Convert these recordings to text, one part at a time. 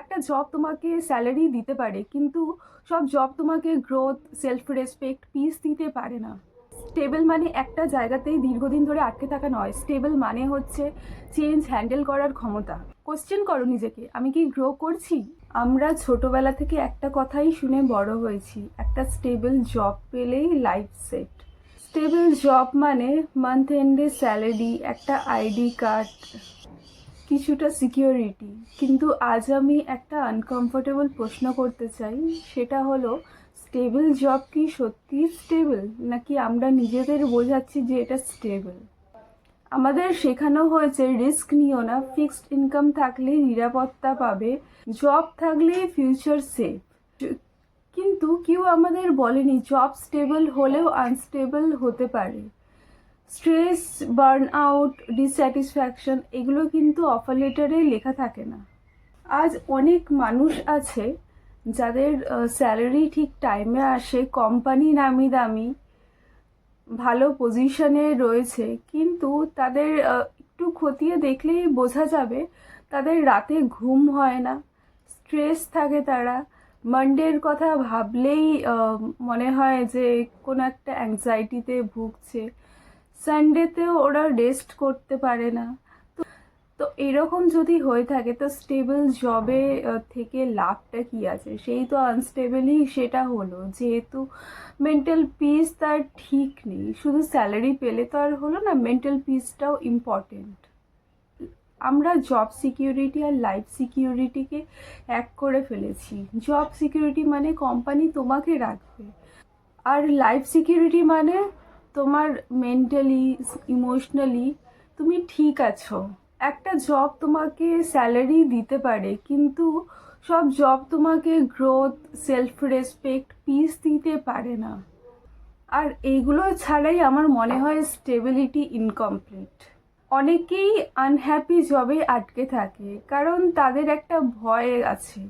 একটা জব তোমাকে স্যালারি দিতে পারে, কিন্তু সব জব তোমাকে গ্রোথ সেলফ রেসপেক্ট পিস দিতে পারে না। স্টেবল মানে একটা জায়গাতেই দীর্ঘদিন ধরে আটকে থাকা নয়। স্টেবল মানে হচ্ছে চেঞ্জ হ্যান্ডেল করার ক্ষমতা। কোশ্চেন করো নিজেকে, আমি কি গ্রো করছি? আমরা ছোটবেলা থেকে একটা কথাই শুনে বড় হয়েছি, একটা স্টেবল জব পেলেই লাইফ সেট স্টেবল জব মানে মান্থ এন্ডে স্যালারি একটা আইডি কার্ড কিছুটা সিকিউরিটি কিন্তু আজ আমি একটা আনকমফোর্টেবল প্রশ্ন করতে চাই। সেটা হলো স্টেবল জব কি সত্যি স্টেবল নাকি আমরা নিজেদের বোঝাচ্ছি যে এটা স্টেবল আমাদের শেখানো হয়েছে রিস্ক নিও না ফিক্সড ইনকাম থাকলে নিরাপত্তা পাবে জব থাকলে ফিউচার সেফ কিন্তু কেউ আমাদের বলেনি জব স্টেবল হলেও আনস্টেবল হতে পারে। স্ট্রেস বার্ন আউট ডিস্যাটিসফ্যাকশন, এগুলো কিন্তু অফার লেটারে লেখা থাকে না। আজ অনেক মানুষ আছে যাদের স্যালারি ঠিক টাইমে আসে কোম্পানি নামি দামি, ভালো পজিশনে রয়েছে, কিন্তু তাদের একটু খতিয়ে দেখলেই বোঝা যাবে তাদের রাতে ঘুম হয় না স্ট্রেস থাকে তারা। মানডের কথা ভাবলেই মনে হয় যে কোনো একটা অ্যাংজাইটিতে ভুগছে। সানডেতেও ওরা রেস্ট করতে পারে না। তো তো এরকম যদি হয়ে থাকে, তো স্টেবল জবে থেকে লাভটা কি আছে? সেই তো আনস্টেবলই সেটা হলো। যেহেতু মেন্টাল পিস তার ঠিক নেই। শুধু স্যালারি পেলে তো আর হলো না মেন্টাল পিসটাও ইম্পর্টেন্ট আমরা জব সিকিউরিটি আর লাইফ সিকিউরিটিকে এক করে ফেলেছি। জব সিকিউরিটি মানে কোম্পানি তোমাকে রাখবে। আর লাইফ সিকিউরিটি মানে তোমার মেন্টালি ইমোশনালি তুমি ঠিক আছো। একটা জব তোমাকে স্যালারি দিতে পারে, কিন্তু সব জব তোমাকে গ্রোথ সেলফ রেসপেক্ট পিস দিতে পারে না। আর এইগুলো ছাড়াই আমার মনে হয় স্টেবিলিটি ইনকমপ্লিট অনেকেই আনহ্যাপি জবে আটকে থাকে, কারণ তাদের একটা ভয় আছে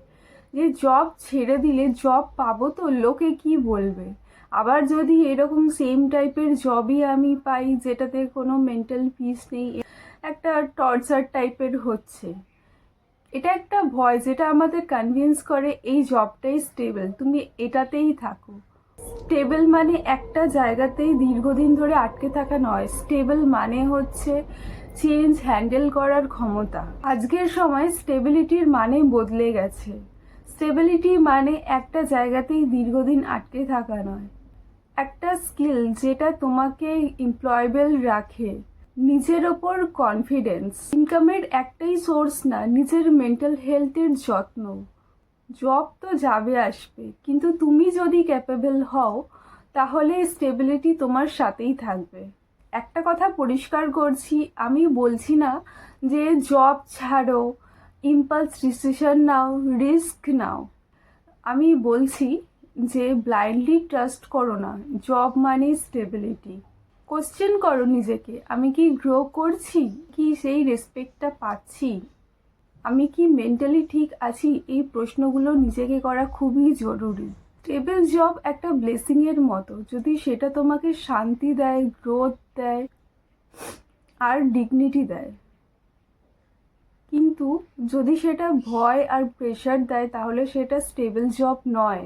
যে জব ছেড়ে দিলে জব পাবো তো, লোকে কি বলবে? আবার যদি এরকম সেম টাইপের জবই আমি পাই, যেটাতে কোনো মেন্টাল পিস নেই, একটা টর্চার টাইপের হচ্ছে। এটা একটা ভয় যেটা আমাদের কনভিন্স করে, এই জবটাই স্টেবল তুমি এটাতেই থাকো। স্টেবল মানে একটা জায়গাতেই দীর্ঘদিন ধরে আটকে থাকা নয়। স্টেবল মানে হচ্ছে চেঞ্জ হ্যান্ডেল করার ক্ষমতা। আজকের সময় স্টেবিলিটির মানে বদলে গেছে। স্টেবিলিটি মানে একটা জায়গাতেই দীর্ঘদিন আটকে থাকা নয়। একটা স্কিল যেটা তোমাকে এমপ্লয়েবল রাখে। নিজের ওপর কনফিডেন্স ইনকামের একটাই সোর্স না, নিজের মেন্টাল হেলথের যত্ন। জব তো যাবে আসবে, কিন্তু তুমি যদি ক্যাপেবল হও, তাহলে স্টেবিলিটি তোমার সাথেই থাকবে। একটা কথা পরিষ্কার করছি, আমি বলছি না যে জব ছাড়ো ইম্পালস ডিসিশন নাও রিস্ক নাও। আমি বলছি যে ব্লাইন্ডলি ট্রাস্ট করো না জব মানে স্টেবিলিটি কোশ্চেন করো নিজেকে, আমি কি গ্রো করছি? কি সেই রেসপেক্টটা পাচ্ছি? আমি কি মেন্টালি ঠিক আছি? এই প্রশ্নগুলো নিজেকে করা খুবই জরুরি। স্টেবল জব একটা ব্লেসিংয়ের মতো, যদি সেটা তোমাকে শান্তি দেয় গ্রোথ দেয়, আর ডিগনিটি দেয়। কিন্তু যদি সেটা ভয় আর প্রেশার দেয়, তাহলে সেটা স্টেবল জব নয়।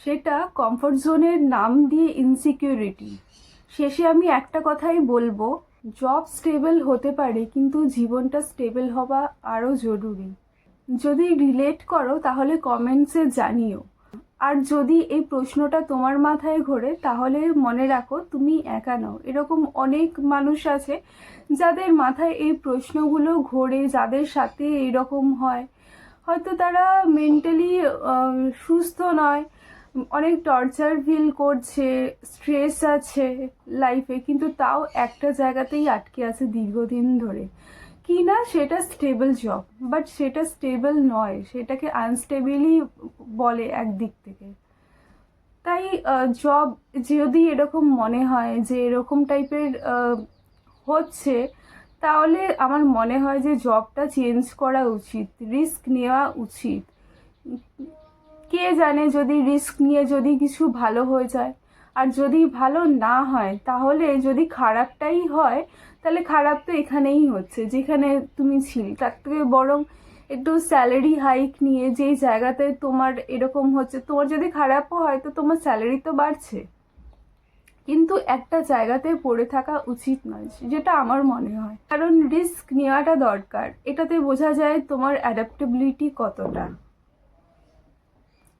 সেটা কমফর্ট জোনের নাম দিয়ে ইনসিকিউরিটি শেষে আমি একটা কথাই বলব জব স্টেবল হতে পারে, কিন্তু জীবনটা স্টেবল হওয়া আরও জরুরি। যদি রিলেট করো, তাহলে কমেন্টসে জানিও। আর যদি এই প্রশ্নটা তোমার মাথায় ঘোরে, তাহলে মনে রাখো তুমি একা নও। এরকম অনেক মানুষ আছে যাদের মাথায় এই প্রশ্নগুলো ঘোরে, যাদের সাথে এরকম হয়। হয়তো তারা মেন্টালি সুস্থ নয়, অনেক টর্চার ফিল করছে স্ট্রেস আছে লাইফে কিন্তু তাও একটা জায়গাতেই আটকে আছে দীর্ঘদিন ধরে। কি না সেটা স্টেবল জব বাট সেটা স্টেবল নয়, সেটাকে আনস্টেবলই বলে একদিক থেকে। তাই জব যদি এরকম মনে হয় যে এরকম টাইপের হচ্ছে, তাহলে আমার মনে হয় যে জবটা চেঞ্জ করা উচিত রিস্ক নেওয়া উচিত। কে জানে যদি রিস্ক নিয়ে যদি কিছু ভালো হয়ে যায়, আর যদি ভালো না হয়, তাহলে যদি খারাপটাই হয় তাহলে খারাপ তো এখানেই হচ্ছে। যেখানে তুমি ছিল, তার থেকে বরং একটু স্যালারি হাইক নিয়ে যেই জায়গাতে তোমার এরকম হচ্ছে, তোমার যদি খারাপও হয় তো তোমার স্যালারি তো বাড়ছে। কিন্তু একটা জায়গাতে পড়ে থাকা উচিত নয়, যেটা আমার মনে হয়। কারণ রিস্ক নেওয়াটা দরকার। এটাতে বোঝা যায় তোমার অ্যাডাপ্টেবিলিটি কতটা।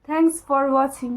Thanks for watching